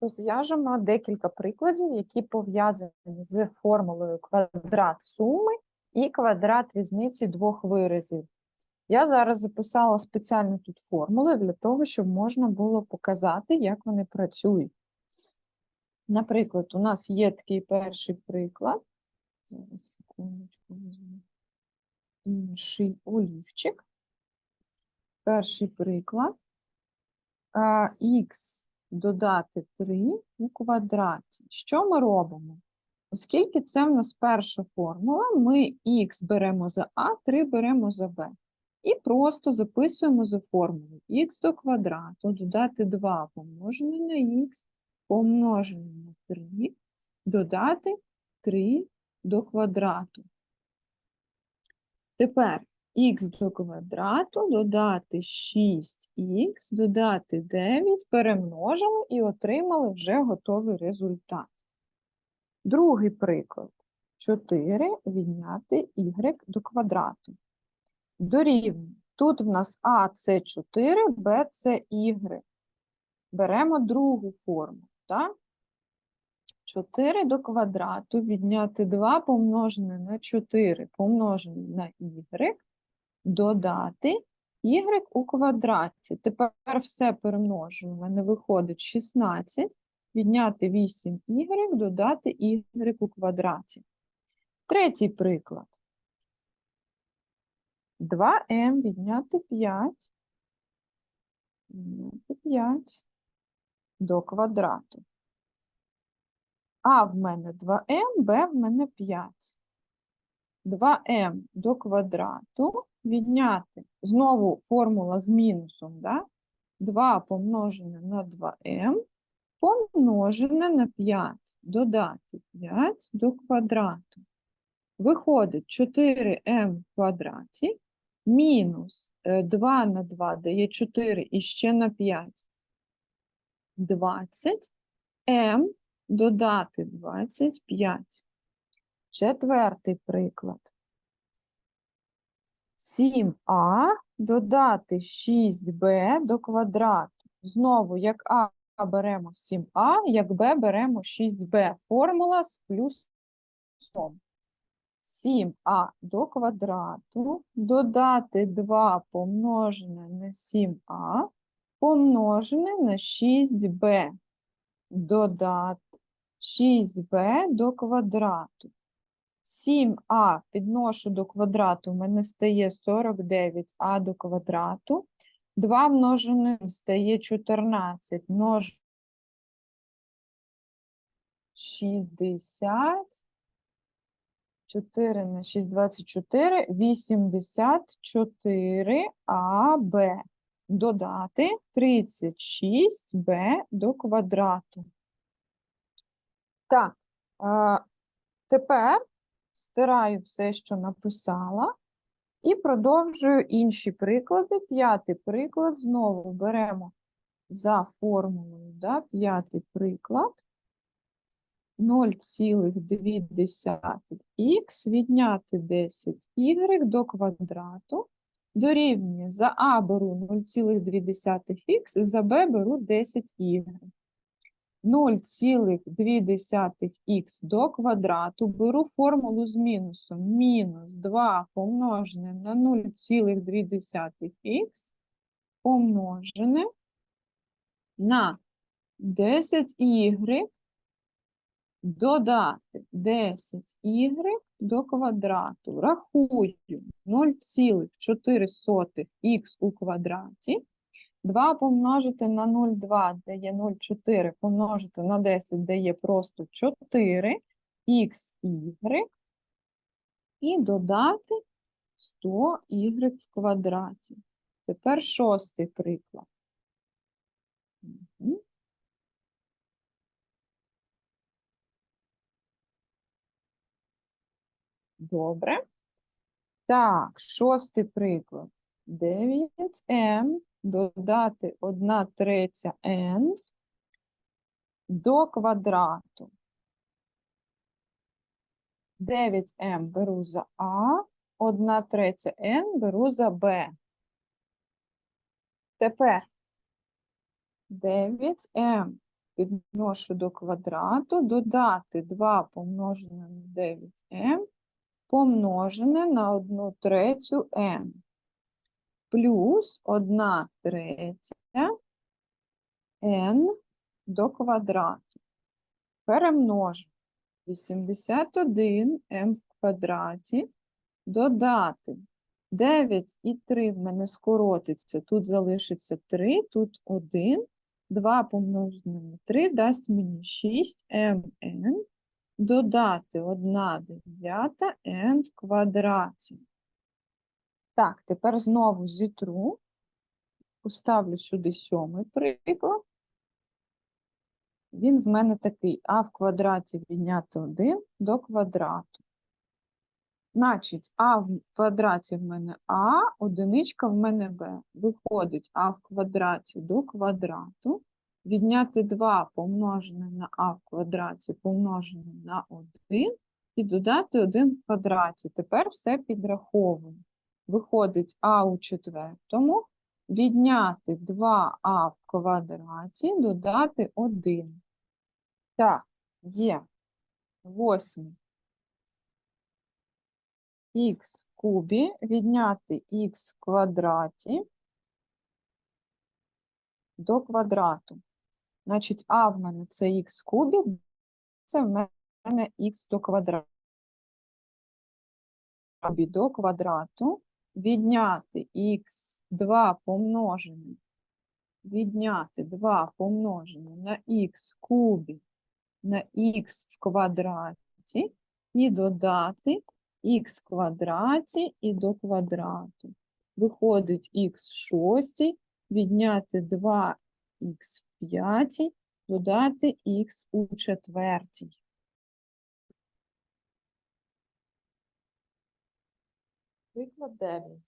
розв'яжемо декілька прикладів, які пов'язані з формулою квадрат суми і квадрат різниці двох виразів. Я зараз записала спеціально тут формули для того, щоб можна було показати, як вони працюють. Наприклад, у нас є такий перший приклад. Зараз секундочку. Інший олівчик. Перший приклад. Х додати 3 у квадраті. Що ми робимо? Оскільки це в нас перша формула, ми х беремо за а, 3 беремо за b. І просто записуємо за формулою х до квадрату додати 2 помножене на х, помножене на 3, додати 3 до квадрату. Тепер х до квадрату додати 6х, додати 9, перемножили і отримали вже готовий результат. Другий приклад. 4 відняти y до квадрату. Дорівнює. Тут в нас А це 4, Б це y. Беремо другу форму. Так? 4 до квадрату відняти 2 помножене на 4 помножене на y, додати y у квадраті. Тепер все перемножуємо. У мене виходить 16, відняти 8y, додати y у квадраті. Третій приклад. 2m відняти 5, відняти 5 до квадрату. А в мене 2m, Б в мене 5. 2m до квадрату відняти. Знову формула з мінусом, да? 2 помножене на 2m помножене на 5. Додати 5 до квадрату. Виходить 4m в квадраті мінус е, 2 на 2 дає 4 і ще на 5. 20 m додати 25. Четвертий приклад. 7а додати 6b до квадрату. Знову, як А беремо 7а, як Б беремо 6b. Формула з плюсом. 7а до квадрату додати 2 помножене на 7а помножене на 6b. Додати 6b до квадрату. 7а підношу до квадрату, в мене стає 49а до квадрату. 2 множене стає 14, множу 60. 4 на 6, 24, 84 АБ. Додати 36Б до квадрату. Так, а, тепер стираю все, що написала, і продовжую інші приклади. П'ятий приклад знову беремо за формулою, да, п'ятий приклад. 0,2х відняти 10y до квадрату дорівнює за А беру 0,2х, за Б беру 10y. 0,2х до квадрату беру формулу з мінусом. Мінус 2 помножене на 0,2х помножене на 10y додати 10y до квадрату. Рахую 0,4х у квадраті. 2 помножити на 0,2 дає 0,4, помножити на 10 дає просто 4, xy, і додати 100y в квадраті. Тепер шостий приклад. Добре. Так, шостий приклад. 9m додати 1 третя n до квадрату. 9m беру за А, 1 третя n беру за Б. Тепер 9m підношу до квадрату, додати 2 помножене на 9m помножене на 1 третю n плюс 1 третя n до квадрату. Перемножу 81 m в квадраті, додати. 9 і 3 в мене скоротиться, тут залишиться 3, тут 1, 2 помножене на 3 дасть мені 6 mn, додати 1 дев'ята n в квадраті. Так, тепер знову зітру, поставлю сюди сьомий приклад. Він в мене такий а в квадраті відняти 1 до квадрату. Значить, а в квадраті в мене а, одиничка в мене б. Виходить а в квадраті до квадрату. Відняти 2 помножене на а в квадраті помножене на 1 і додати 1 в квадраті. Тепер все підраховую. Виходить а у четвертому, відняти 2а в квадраті, додати 1. Так, є. Восьмий. х в кубі, відняти х в квадраті до квадрату. Значить, а в мене це х в кубі, це в мене х до квадрату. До квадрату відняти х2 помножене, відняти 2 помножене на х кубі на х в квадраті і додати х в квадраті і до квадрату. Виходить х в шостій, відняти 2х в п'ятій, додати х у четвертій. Приклад 9.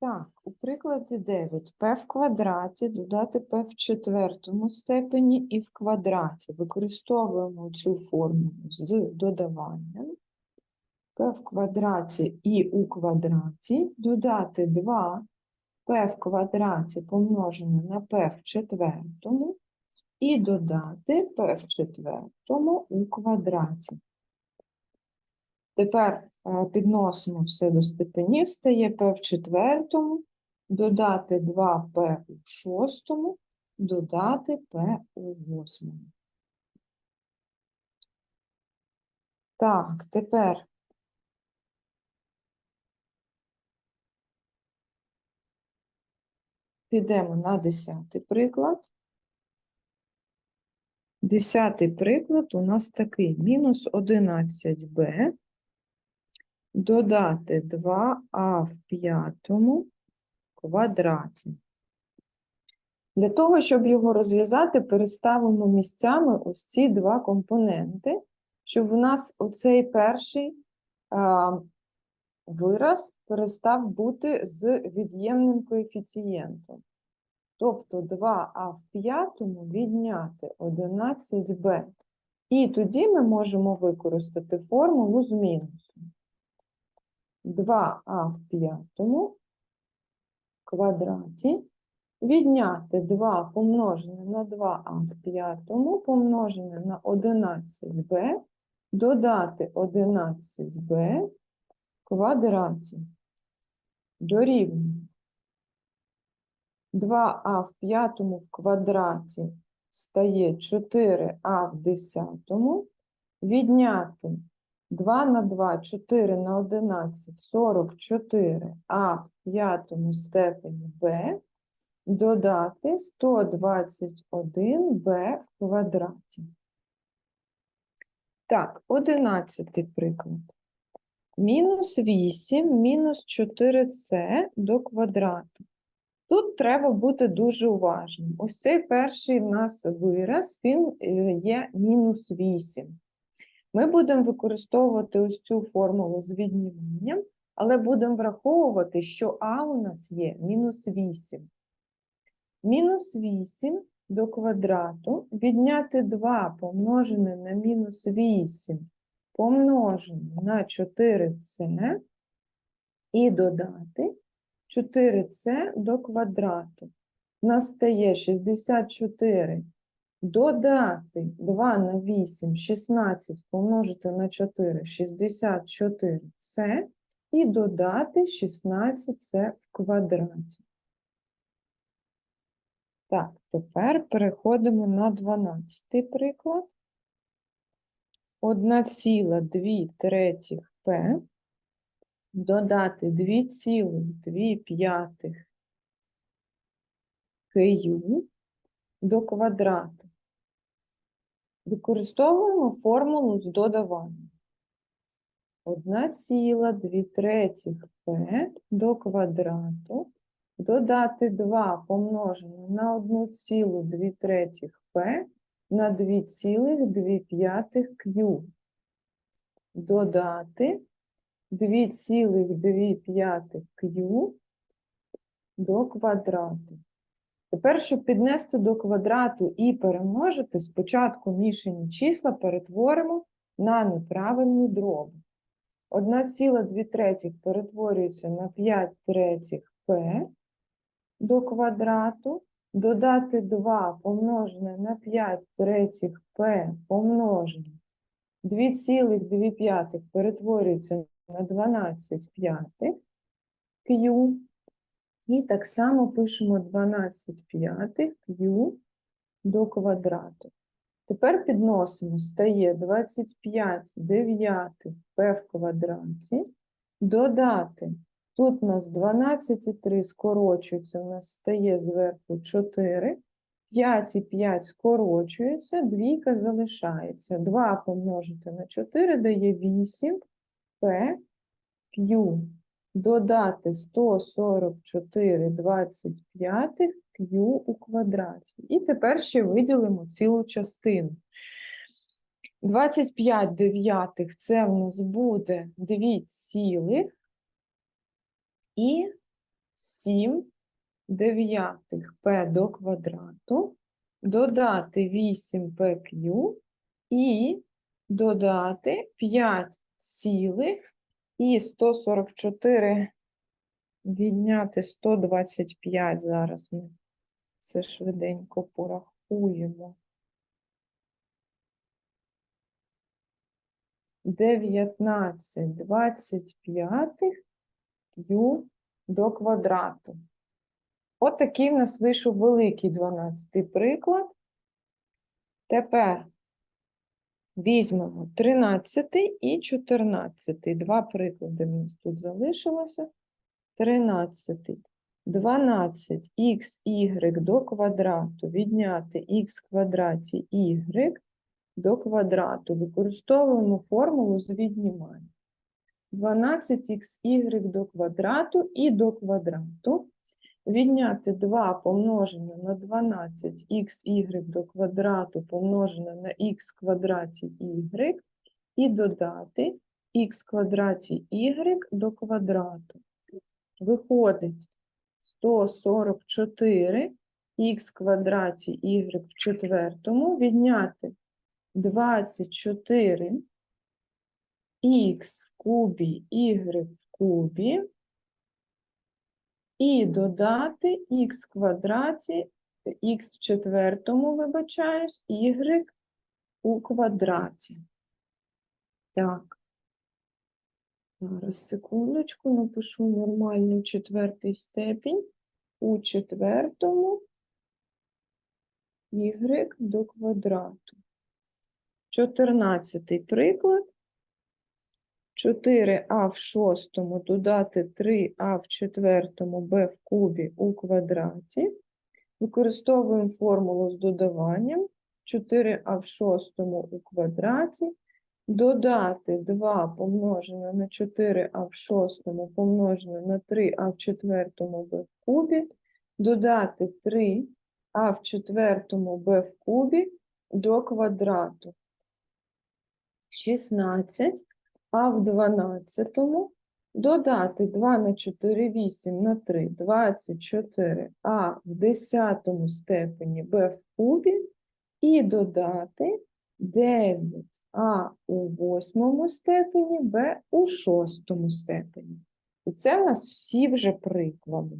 Так, у прикладі 9 p в квадраті додати p в четвертому степені і в квадраті. Використовуємо цю формулу з додаванням. p в квадраті і у квадраті додати 2 p в квадраті помножене на p в четвертому і додати p в четвертому у квадраті. Тепер е, підносимо все до степенів, стає p в четвертому, додати 2p у шостому, додати p у восьмому. Так, тепер підемо на десятий приклад. Десятий приклад у нас такий. Мінус 11b додати 2а в п'ятому квадраті. Для того, щоб його розв'язати, переставимо місцями ось ці два компоненти, щоб у нас оцей перший вираз перестав бути з від'ємним коефіцієнтом. Тобто 2а в п'ятому відняти 11b. І тоді ми можемо використати формулу з мінусом. 2а в п'ятому квадраті відняти 2 помножене на 2а в п'ятому помножене на 11b, додати 11b в квадраті дорівнює 2а в п'ятому в квадраті стає 4а в десятому, відняти 2 на 2, 4 на 11, 44, а в п'ятому степені b, додати 121 b в квадраті. Так, 11 приклад. Мінус 8, мінус 4c до квадрату. Тут треба бути дуже уважним. Ось цей перший в нас вираз, він е, є мінус 8. Ми будемо використовувати ось цю формулу з відніманням, але будемо враховувати, що А у нас є мінус 8. Мінус 8 до квадрату відняти 2 помножене на мінус 8 помножене на 4c і додати 4c до квадрату. У нас стає 64 додати 2 на 8, 16 помножити на 4, 64c і додати 16c в квадраті. Так, тепер переходимо на 12 приклад. 1,2 третіх p додати 2,2 п'ятих кю до квадрату. Використовуємо формулу з додаванням. 1,2 третіх p до квадрату додати 2 помножене на 1,2 третіх p на 2,2 q. Додати 2,2 q до квадрату. Тепер, щоб піднести до квадрату і перемножити, спочатку мішані числа перетворимо на неправильні дроби. 1,2 третіх перетворюється на 5 третіх p до квадрату, додати 2 помножене на 5 третіх p помножене 2,2 перетворюється на 12 п'ятих q. І так само пишемо 12 п'ятих q до квадрату. Тепер підносимо, стає 25 дев'ятих p в квадраті, додати, тут у нас 12 і 3 скорочується, у нас стає зверху 4, 5 і 5 скорочується, двійка залишається. 2 помножити на 4 дає 8 p q. Додати 144 25 q у квадраті. І тепер ще виділимо цілу частину. 25 дев'ятих це в нас буде 2 цілих і 7 дев'ятих p до квадрату, додати 8 pq і додати 5 цілих і 144 відняти 125. Зараз ми це швиденько порахуємо. 19 25 q до квадрату. От такий в нас вийшов великий 12 приклад. Тепер візьмемо 13 і 14. Два приклади в нас тут залишилося. 13. 12 xy до квадрату відняти х квадраті y до квадрату. Використовуємо формулу з віднімання. 12xy до квадрату і до квадрату. Відняти 2 помножене на 12xy до квадрату помножене на х квадраті y і додати х квадраті y до квадрату. Виходить 144 х квадраті y в четвертому відняти 24 х в кубі y в кубі і додати х квадраті, х в четвертому, вибачаюсь, y у квадраті. Так. Зараз, секундочку, напишу нормальний четвертий степінь. У четвертому y до квадрату. Чотирнадцятий приклад. 4а в шостому додати 3а в четвертому b в кубі у квадраті. Використовуємо формулу з додаванням. 4а в шостому у квадраті. Додати 2 помножене на 4а в шостому помножене на 3а в четвертому b в кубі. Додати 3а в четвертому b в кубі до квадрату. 16 а в 12 додати 2 на 4, 8 на 3, 24, а в 10 степені b в кубі і додати 9а у восьмому степені, Б у шостому степені. І це в нас всі вже приклади.